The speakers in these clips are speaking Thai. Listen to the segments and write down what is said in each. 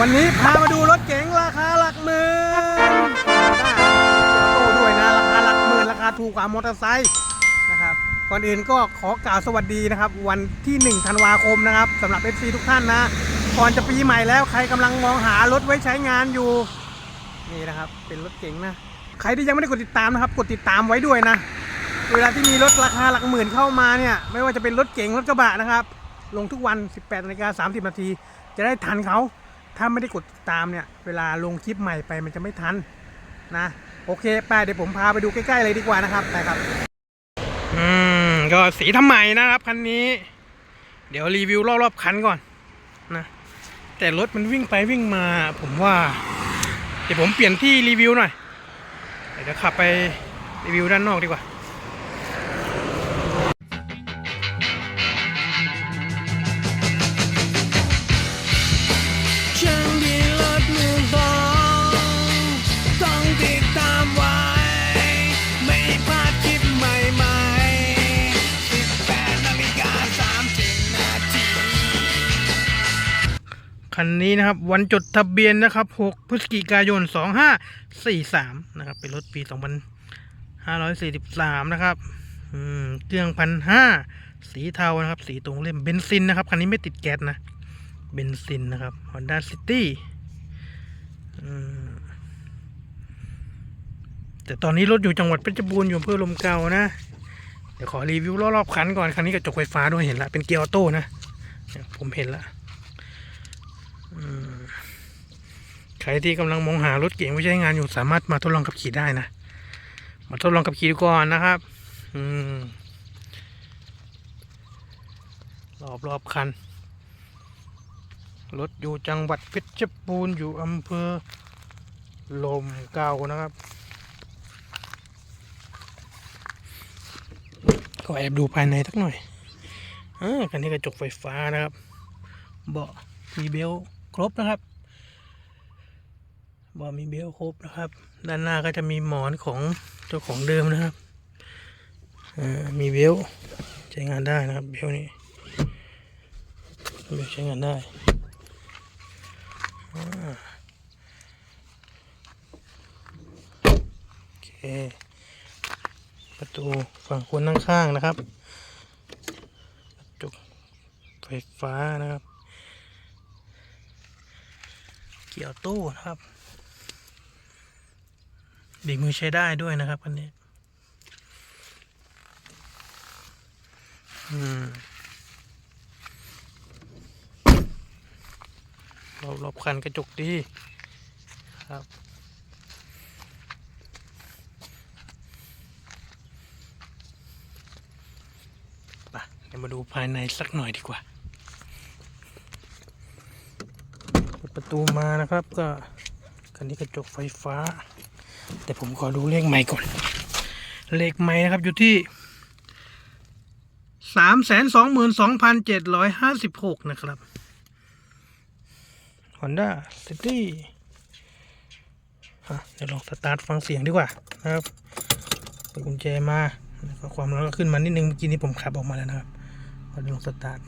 วันนี้พามาดูรถเก๋งราคาหลักหมื่นโต้ด้วยนะราคาหลักหมื่นราคาถูกกว่ามอเตอร์ไซค์นะครับก่อนอื่นก็ขอกล่าวสวัสดีนะครับ วันที่ 1 ธันวาคมนะครับสำหรับ FC ทุกท่านนะก่อนจะปีใหม่แล้วใครกำลังมองหารถไว้ใช้งานอยู่ นี่นะครับ เป็นรถเก๋งนะ ใครที่ยังไม่ได้กดติดตามนะครับ กดติดตามไว้ด้วยนะ เวลาที่มีรถราคาหลักหมื่นเข้ามาเนี่ย ไม่ว่าจะเป็นรถเก๋งรถกระบะนะครับ ลงทุกวัน 18นาฬิกา30นาทีจะได้ทันเขา ถ้าไม่ได้กดติดตามเนี่ย เวลาลงคลิปใหม่ไปมันจะไม่ทันนะ โอเคไปเดี๋ยวผมพาไปดูใกล้ๆเลยดีกว่านะครับไปครับ อืม ก็สีทำใหม่นะครับคันนี้ เดี๋ยวรีวิวรอบๆคันก่อนนะ แต่รถมันวิ่งไปวิ่งมา ผมว่า เดี๋ยวผมเปลี่ยนที่รีวิวหน่อย เดี๋ยวขับไปรีวิวด้านนอกดีกว่า คันนี้นะครับ วันจดทะเบียนนะครับ 6 พฤศจิกายน 2543 นะครับ เป็นรถปี 2543 นะครับเครื่องพันห้าสีเทานะครับ สีตรงเล่มเบนซินนะครับ คันนี้ไม่ติดแก๊สนะ เบนซินนะครับ Honda City แต่ตอนนี้รถอยู่จังหวัดเพชรบูรณ์อยู่อำเภอลมเก่านะ เดี๋ยวขอรีวิวรอบๆคันก่อน คันนี้กระจกไฟฟ้าด้วยเห็นละ เป็นเกียร์ออโต้นะ ผมเห็นละ อืม ใครที่กำลังมองหารถเก๋งไว้ใช้งานอยู่สามารถมาทดลองขับขี่ได้นะ มาทดลองขับขี่ดูก่อนนะครับ อืมรอบรอบคัน รถอยู่จังหวัดเพชรบูรณ์อยู่อำเภอลมเก่านะครับก็แอบดูภายในสักหน่อยอ่าคันนี้กระจกไฟฟ้านะครับ เบาะมีเบลต์ครบนะครับ บาะมีเบลครบนะครับ ด้านหน้าก็จะมีหมอนของเจ้าของเดิมนะครับอ่ามีเบลใช้งานได้นะครับเบลนี้เบลใช้งานได้อ่าโอเคประตูฝั่งคนนั่งข้างนะครับกระจกไฟฟ้านะครับ เกี่ยวตู้นะครับ บรกมือใช้ได้ด้วยนะครับคันนี้ อืมรอบรอบคันกระจกดีครับไปเดี๋ยวมาดูภายในสักหน่อยดีกว่าเปิดประตูมานะครับก็คันนี้กระจกไฟฟ้า แต่ผมขอดูเลขใหม่ก่อน เลขใหม่นะครับอยู่ที่สามแสนสองหมื่นสองพันเจ็ดร้อยห้าสิบหกนะครับ Honda City เดี๋ยวลองสตาร์ทฟังเสียงดีกว่านะครับเปิดกุญแจมาแล้วก็ความร้อนก็ขึ้นมานิดนึงเมื่อกี้นี้ผมขับออกมาแล้วนะครับก็ลองสตาร์ท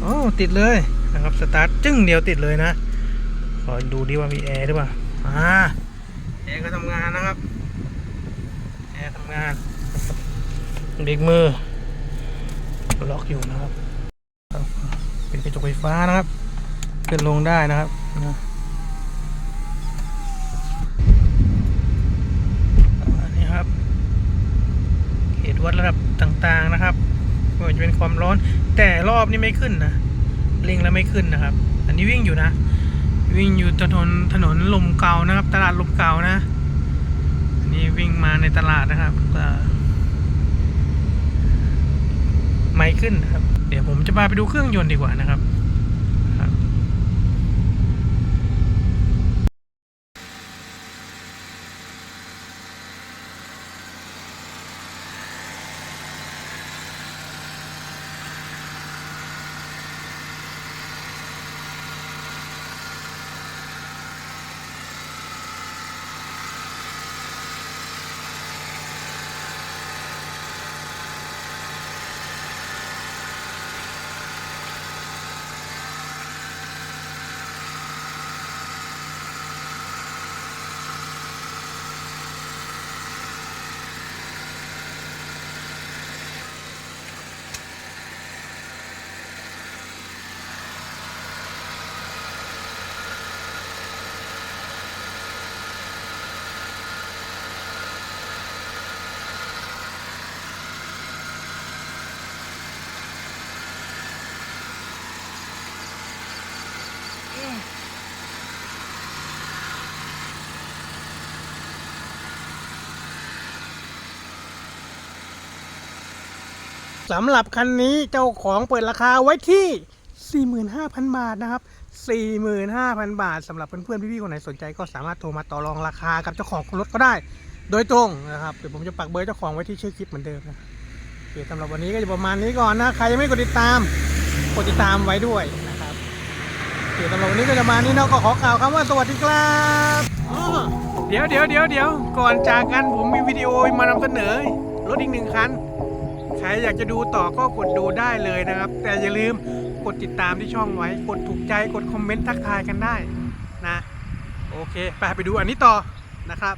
โอ๋อติดเลยนะครับสตาร์ทจึ้งเดียวติดเลยนะขอดูดิว่ามีแอร์หรือเปล่าอ่า แอร์ก็ทำงานนะครับ แอร์ทำงานเบรกมือ ล็อกอยู่นะครับ เป็นกระจกไฟฟ้านะครับ ขึ้นลงได้นะครับนะอันนี้ครับ เขตวัดระดับต่างๆนะครับไม่ว่าจะเป็นความร้อน แต่รอบนี้ไม่ขึ้นนะเร่งแล้วไม่ขึ้นนะครับ อันนี้วิ่งอยู่นะ วิ่งอยู่ถนนถนนลมเก่านะครับ ตลาดลมเก่านะนี่วิ่งมาในตลาดนะครับก็ไม่ขึ้นนะครับ เดี๋ยวผมจะพาไปดูเครื่องยนต์ดีกว่านะครับ สำหรับคันนี้เจ้าของเปิดราคาไว้ที่ 45,000 บาทนะครับ 45,000 บาทสำหรับเพื่อนๆพี่ๆคนไหนสนใจก็สามารถโทรมาต่อรองราคากับเจ้าของรถก็ได้ โดยตรงนะครับเดี๋ยวผมจะปักเบอร์เจ้าของไว้ที่ชื่อคลิปเหมือนเดิมนะโอเคสำหรับวันนี้ก็จะประมาณนี้ก่อนนะใครยังไม่กดติดตามกดติดตามไว้ด้วยนะครับโอเคสำหรับวันนี้ก็จะมานี้เนาะก็ขอกล่าวคำว่าสวัสดีครับเดี๋ยวเดี๋ยวเดี๋ยวเดี๋ยวก่อนจากกันผมมีวิดีโอมานำเสนอรถอีกหนึ่งคัน ใครอยากจะดูต่อก็กดดูได้เลยนะครับ แต่อย่าลืมกดติดตามที่ช่องไว้ กดถูกใจกดคอมเมนต์ทักทายกันได้นะ โอเค ไปไปดูอันนี้ต่อนะครับ